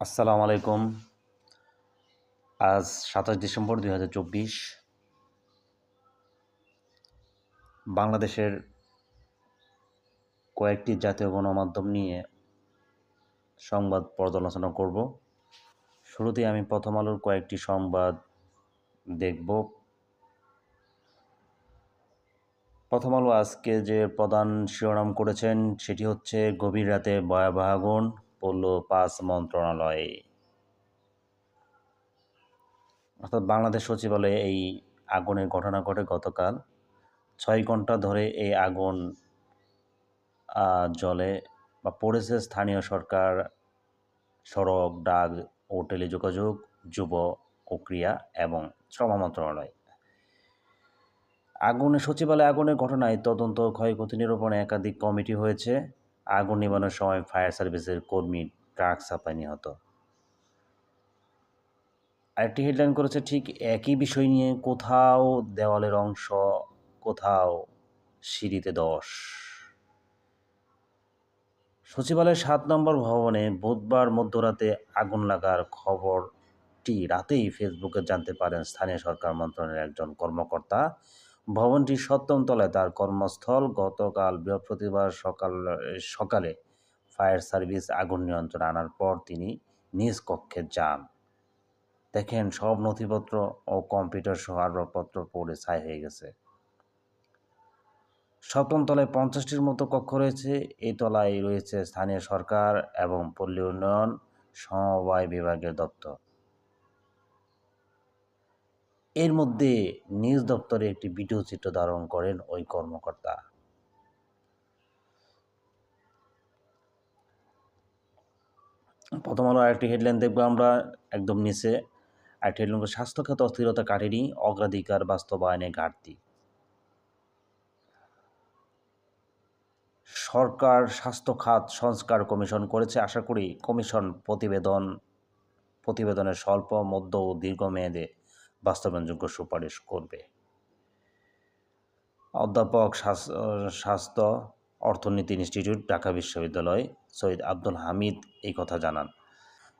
আসসালামু আলাইকুম। আজ সাতাশ ডিসেম্বর দুই হাজার চব্বিশ। বাংলাদেশের কয়েকটি জাতীয় গণমাধ্যম নিয়ে সংবাদ পর্যালোচনা করব। শুরুতেই আমি প্রথম আলোর কয়েকটি সংবাদ দেখব। প্রথম আলো আজকে যে প্রধান শিরোনাম করেছেন, সেটি হচ্ছে গভীর রাতে ভয়াবহ আগুন। পড়ল পাঁচ মন্ত্রণালয়ে। অর্থাৎ বাংলাদেশ সচিবালয়ে এই আগুনের ঘটনা ঘটে গতকাল ছয় ঘণ্টা ধরে এই আগুন জলে বা পড়েছে স্থানীয় সরকার, সড়ক, ডাক ও টেলিযোগাযোগ, যুব ও ক্রিয়া এবং শ্রম মন্ত্রণালয়। আগুনে সচিবালয়ে আগুনের ঘটনায় তদন্ত ক্ষয়ক্ষতি নিরূপণে একাধিক কমিটি হয়েছে। আগুন নিবানোর সময় ফায়ার সার্ভিসের কর্মী, ট্রাক চাপায় নিহত। আরেকটি হেডলাইন করেছে, ঠিক একই বিষয় নিয়ে কোথাও দেওয়ালের অংশ, কোথাও সিঁড়িতে দশ। সচিবালয়ের সাত নম্বর ভবনে বুধবার মধ্যরাতে আগুন লাগার খবরটি রাতেই ফেসবুকে জানতে পারেন স্থানীয় সরকার মন্ত্রণালয়ের একজন কর্মকর্তা। ভবনটির সপ্তম তলায়। তার কর্মস্থল গতকাল বৃহস্পতিবার সকাল, সকালে ফায়ার সার্ভিস আগুন নিয়ন্ত্রণে আনার পর তিনি নিজ কক্ষে যান। দেখেন, সব নথিপত্র ও কম্পিউটার সহ আসবাবপত্র পড়ে ছাই হয়ে গেছে। সপ্তম তলায় পঞ্চাশটির মতো কক্ষ রয়েছে। এই তলায় রয়েছে স্থানীয় সরকার এবং পল্লী উন্নয়ন সমবায় বিভাগের দপ্তর। এর মধ্যে নিজ দপ্তরে একটি ভিডিও চিত্র ধারণ করেন ওই কর্মকর্তা। প্রথম আলো আরেকটি হেডলাইন দেখব আমরা, একদম নিচে। আরেকটি হেডলাইন স্বাস্থ্য অস্থিরতা কাটেনি, অগ্রাধিকার বাস্তবায়নে ঘাটতি। সরকার স্বাস্থ্য খাত সংস্কার কমিশন করেছে, আশা করি কমিশন প্রতিবেদন, প্রতিবেদনের স্বল্প, মধ্য ও দীর্ঘমেয়াদে বাস্তবায়নযোগ্য সুপারিশ করবে। অধ্যাপক স্বাস্থ্য অর্থনীতি ইনস্টিটিউট, ঢাকা বিশ্ববিদ্যালয় সৈয়দ আব্দুল হামিদ এই কথা জানান।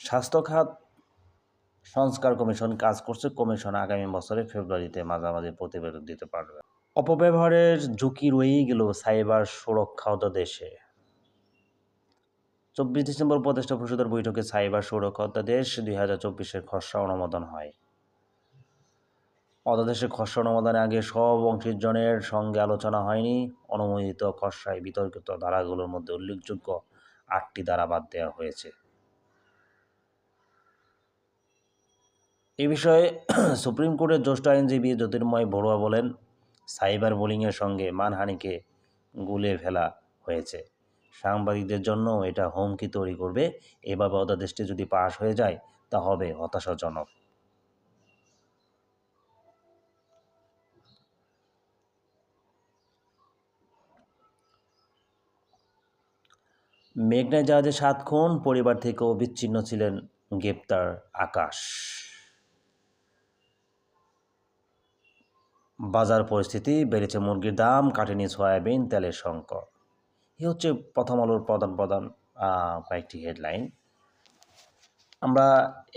স্বাস্থ্য খাত সংস্কার কমিশন কাজ করছে। কমিশন আগামী বছরে ফেব্রুয়ারিতে মাঝামাঝি প্রতিবেদন দিতে পারবে। অপব্যবহারের ঝুঁকি রয়েই গেল সাইবার সুরক্ষা দেশে চব্বিশ ডিসেম্বর উপদেষ্টা পরিষদের বৈঠকে সাইবার সুরক্ষা অধ্যাদেশ দুই হাজার চব্বিশের খসড়া অনুমোদন হয়। অধ্যাদেশের খসড়া অনুমোদনে আগে সব অংশীজনের সঙ্গে আলোচনা হয়নি। অনুমোদিত খসড়ায় বিতর্কিত ধারাগুলোর মধ্যে উল্লেখযোগ্য আটটি ধারা বাদ দেওয়া হয়েছে। এ বিষয়ে সুপ্রিম কোর্টের জ্যেষ্ঠ আইনজীবী জ্যোতির্ময় বড়ুয়া বলেন, সাইবার বোলিংয়ের সঙ্গে মানহানিকে গুলে ফেলা হয়েছে। সাংবাদিকদের জন্য এটা হুমকি তৈরি করবে। এভাবে অধ্যাদেশটি যদি পাশ হয়ে যায়, তা হবে হতাশাজনক। মেঘনায় জাহাজে সাত খুন পরিবার থেকেও বিচ্ছিন্ন ছিলেন গ্রেপ্তার আকাশ। বাজার পরিস্থিতি, বেড়েছে মুরগির দাম কাটেনি সয়াবিন, তেলের সংকট। এ হচ্ছে প্রথম আলোর প্রধান প্রধান কয়েকটি হেডলাইন। আমরা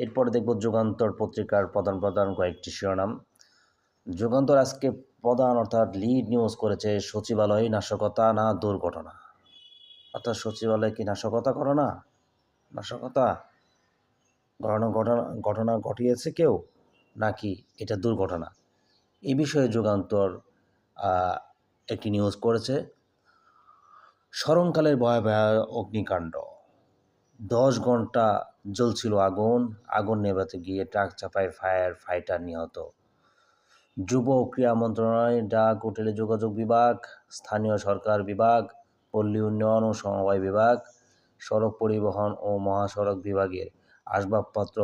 এরপরে দেখব যুগান্তর পত্রিকার প্রধান প্রধান কয়েকটি শিরোনাম। যুগান্তর আজকে প্রধান অর্থাৎ লিড নিউজ করেছে সচিবালয়ে, নাশকতা না দুর্ঘটনা। অর্থাৎ সচিবালয়ে কি নাশকতা করো না? নাশকতা? ঘটনা ঘটনা ঘটনা ঘটিয়েছে কেউ? নাকি এটা দুর্ঘটনা? এ বিষয়ে যুগান্তর একটি নিউজ করেছে স্মরণকালের ভয়াবহ অগ্নিকাণ্ড। দশ ঘণ্টা জ্বলছিল আগুন আগুন নেভাতে গিয়ে ট্রাক চাপায় ফায়ার ফাইটার নিহত। যুব ক্রীড়া মন্ত্রণালয়, ডাক ও যোগাযোগ বিভাগ, স্থানীয় সরকার বিভাগ পল্লী উন্নয়ন ও সমবায় বিভাগ, সড়ক পরিবহন ও মহাসড়ক বিভাগের আসবাবপত্র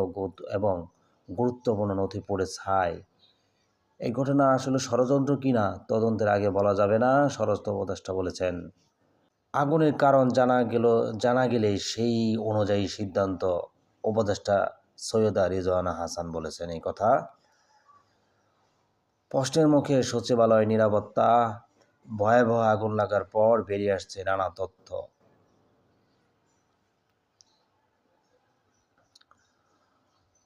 এবং গুরুত্বপূর্ণ নথি পড়ে ছায় এই ঘটনা আসলে ষড়যন্ত্র কিনা তদন্তের আগে বলা যাবে না, স্বরাষ্ট্র উপদেষ্টা বলেছেন। আগুনের কারণ জানা গেল, জানা গেলে সেই অনুযায়ী সিদ্ধান্ত, উপদেষ্টা সৈয়দা রিজওয়ানা হাসান বলেছেন এই কথা। প্রশ্নের মুখে সচিবালয় নিরাপত্তা ভয়াবহ আগুন লাগার পর বেরিয়ে আসছে নানা তথ্য।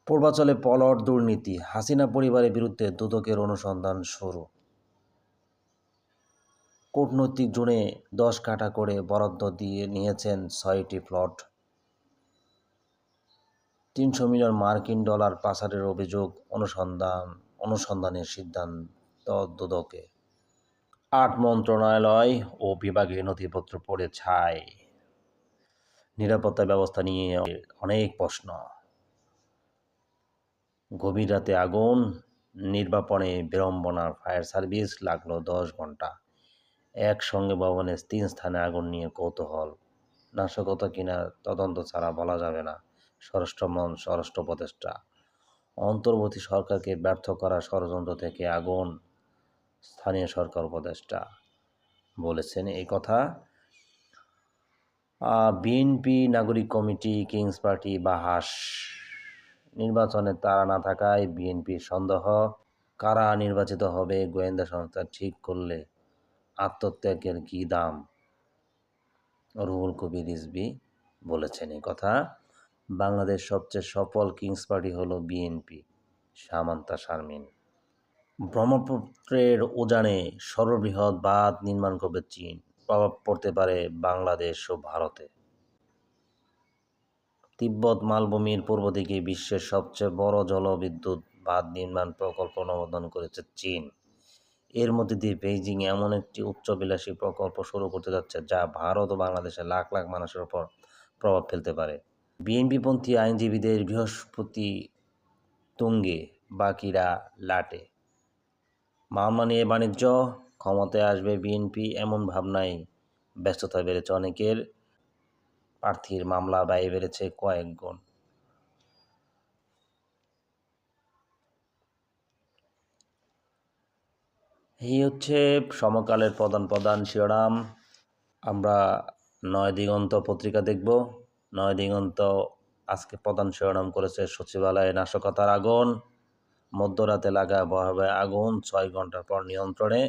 পূর্বাচলে পলট দুর্নীতি, হাসিনা পরিবারের বিরুদ্ধে দুদকের অনুসন্ধান শুরু। কূটনৈতিক জোনে দশ কাঠা করে বরাদ্দ দিয়ে নিয়েছেন ছয়টি প্লট। তিনশো মিলিয়ন মার্কিন ডলার পাচারের অভিযোগ অনুসন্ধান, অনুসন্ধানের সিদ্ধান্ত দুদকে আট মন্ত্রণালয় ও বিভাগীয় নথিপত্র পড়ে ছাই। নিরাপত্তা ব্যবস্থা নিয়ে অনেক প্রশ্ন। গভীর রাতে আগুন, নির্বাপনে বিড়ম্বনার ফায়ার সার্ভিস লাগল দশ ঘণ্টা একসঙ্গে ভবনের তিন স্থানে আগুন নিয়ে কৌতূহল। নাশকতা কিনা তদন্ত ছাড়া বলা যাবে না। স্বরাষ্ট্রমন স্বরাষ্ট্র উপদেষ্টা। অন্তর্বর্তী সরকারকে ব্যর্থ করা ষড়যন্ত্র থেকে আগুন স্থানীয় সরকার উপদেষ্টা বলেছেন এই কথা। বিএনপি নাগরিক কমিটি, কিংস পার্টি বাহাস নির্বাচনে তারা না থাকায় বিএনপির সন্দেহ। কারা নির্বাচিত হবে, গোয়েন্দা সংস্থা ঠিক করলে আত্মত্যাগের কী দাম? রুহুল কবির রিজবি বলেছেন এই কথা। বাংলাদেশ সবচেয়ে সফল কিংস পার্টি হলো বিএনপি, সামান্তা শারমিন। ব্রহ্মপুত্রের উজানে সর্ববৃহৎ বাঁধ নির্মাণ করবে চীন, প্রভাব পড়তে পারে বাংলাদেশ ও ভারতে। তিব্বত মালভূমির পূর্ব দিকে বিশ্বের সবচেয়ে বড় জলবিদ্যুৎ বাঁধ নির্মাণ প্রকল্প অনুমোদন করেছে চীন। এর মধ্যে দিয়ে বেইজিং এমন একটি উচ্চবিলাসী প্রকল্প শুরু করতে যাচ্ছে, যা ভারত ও বাংলাদেশের লাখ লাখ মানুষের উপর প্রভাব ফেলতে পারে। বিএনপিপন্থী আইনজীবীদের বৃহস্পতি তুঙ্গে বাকিরা লাটে। মামলা নিয়ে বাণিজ্য, ক্ষমতায় আসবে বিএনপি এমন ভাবনায় ব্যস্ততা বেড়েছে অনেকের। প্রার্থীর মামলা ব্যয় বেড়েছে কয়েক গুণ। এই হচ্ছে সমকালের প্রধান প্রধান শিরোনাম। আমরা নয় দিগন্ত পত্রিকা দেখব। নয় দিগন্ত আজকে প্রধান শিরোনাম করেছে সচিবালয়ে নাশকতার আগুন। মধ্যরাতে লাগা ভয়াবহ আগুন। ছয় ঘণ্টার পর নিয়ন্ত্রণে।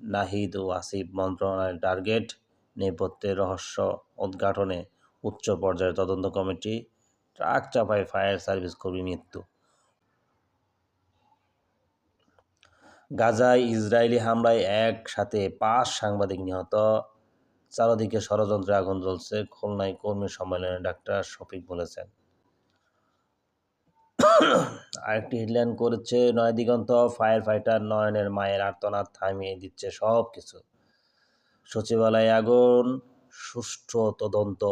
নাহিদ ও আসিফ মন্ত্রণালয়ের টার্গেট নেপথ্যের রহস্য উদ্ঘাটনে উচ্চ পর্যায়ের তদন্ত কমিটি, ট্রাক চাপায় ফায়ার সার্ভিস কর্মী মৃত্যু। গাজায় ইসরায়েলি হামলায় একসাথে পাঁচ সাংবাদিক নিহত। চারদিকে ষড়যন্ত্রে আগুন জ্বলছে। খুলনায় কর্মী সম্মেলনে ডাক্তার শফিক বলেছেন। আরেকটি হেডলাইন করেছে নয় দিগন্ত ফায়ার ফাইটার নয়নের মায়ের আর্তনাদ থামিয়ে দিচ্ছে সব কিছু সচিবালয়ে আগুন, সুষ্ঠু তদন্ত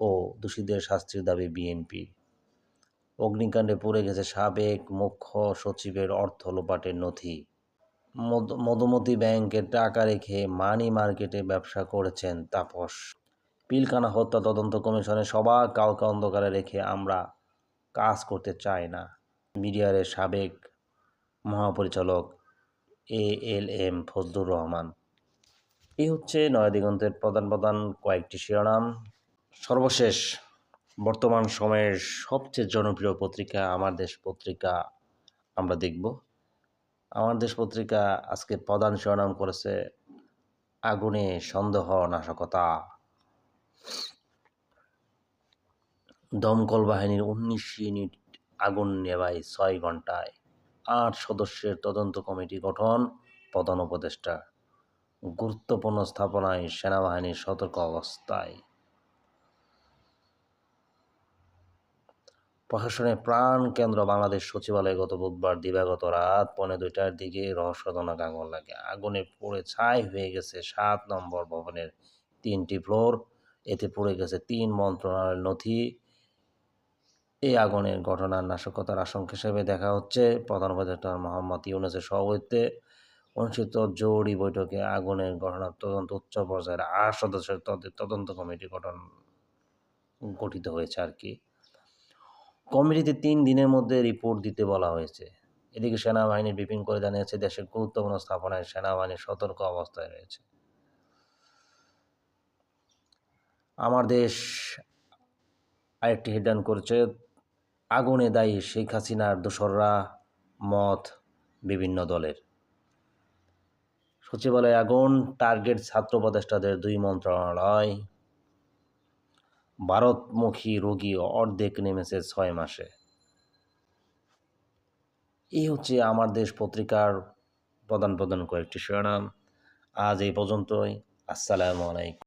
ও দোষীদের শাস্তির দাবি বিএনপি। অগ্নিকাণ্ডে পড়ে গেছে সাবেক মুখ্য সচিবের অর্থ লোপাটের নথি। মধুমতি ব্যাংকে টাকা রেখে মানি মার্কেটে ব্যবসা করেছেন তাপস। পিলকানা হত্যা তদন্ত কমিশনে সবার কাউকে অন্ধকারে রেখে আমরা কাজ করতে চায় না। মিডিয়ারের সাবেক মহাপরিচালক A L M Fazlur Rahman. এই হচ্ছে নয়াদিগন্তের প্রধান প্রধান কয়েকটি শিরোনাম। সর্বশেষ, বর্তমান সময়ের সবচেয়ে জনপ্রিয় পত্রিকা আমার দেশ পত্রিকা আমরা দেখব। আমার দেশ পত্রিকা আজকে প্রধান শিরোনাম করেছে, আগুনে সন্দেহ নাশকতা। দমকল বাহিনীর উনিশ ইউনিট আগুন নেভায় ছয় ঘন্টায় আট সদস্যের তদন্ত কমিটি গঠন, প্রধান উপদেষ্টা। গুরুত্বপূর্ণ স্থাপনায় সেনাবাহিনীর সতর্ক অবস্থায়। প্রশাসনের প্রাণ কেন্দ্র বাংলাদেশ সচিবালয়ে গত বুধবার দিবাগত রাত পৌনে দুইটার দিকে রহস্যজনক আগুন লাগে। আগুনে পড়ে ছাই হয়ে গেছে সাত নম্বর ভবনের তিনটি ফ্লোর। এতে পড়ে গেছে তিন মন্ত্রণালয়ের নথি এই আগুনের ঘটনার নাশকতার আশঙ্কা হিসেবে দেখা হচ্ছে। প্রধান উপদেষ্টা মোহাম্মদ ইউনুসের সভাপতিত্বে অনুষ্ঠিত জরুরি বৈঠকে আগুনের ঘটনার তদন্ত, উচ্চ পর্যায়ের আট সদস্যের তদন্ত কমিটি গঠন গঠিত হয়েছে আর কি। কমিটিতে তিন দিনের মধ্যে রিপোর্ট দিতে বলা হয়েছে। এদিকে সেনাবাহিনীর ব্রিফিং করে জানিয়েছে দেশের গুরুত্বপূর্ণ স্থাপনায় সেনাবাহিনী সতর্ক অবস্থায় রয়েছে। আমার দেশ আরেকটি হেডলাইন করেছে আগুনে দায়ী শেখ হাসিনার দোসররা, মত বিভিন্ন দলের। সচিবালয়ে আগুন, টার্গেট ছাত্র উপদেষ্টাদের দুই মন্ত্রণালয়। ভারতমুখী রোগী অর্ধেক নেমেছে ছয় মাসে। এই হচ্ছে আমার দেশ পত্রিকার প্রধান প্রধান কয়েকটি শিরোনাম। আজ এই পর্যন্তই। আসসালামু আলাইকুম।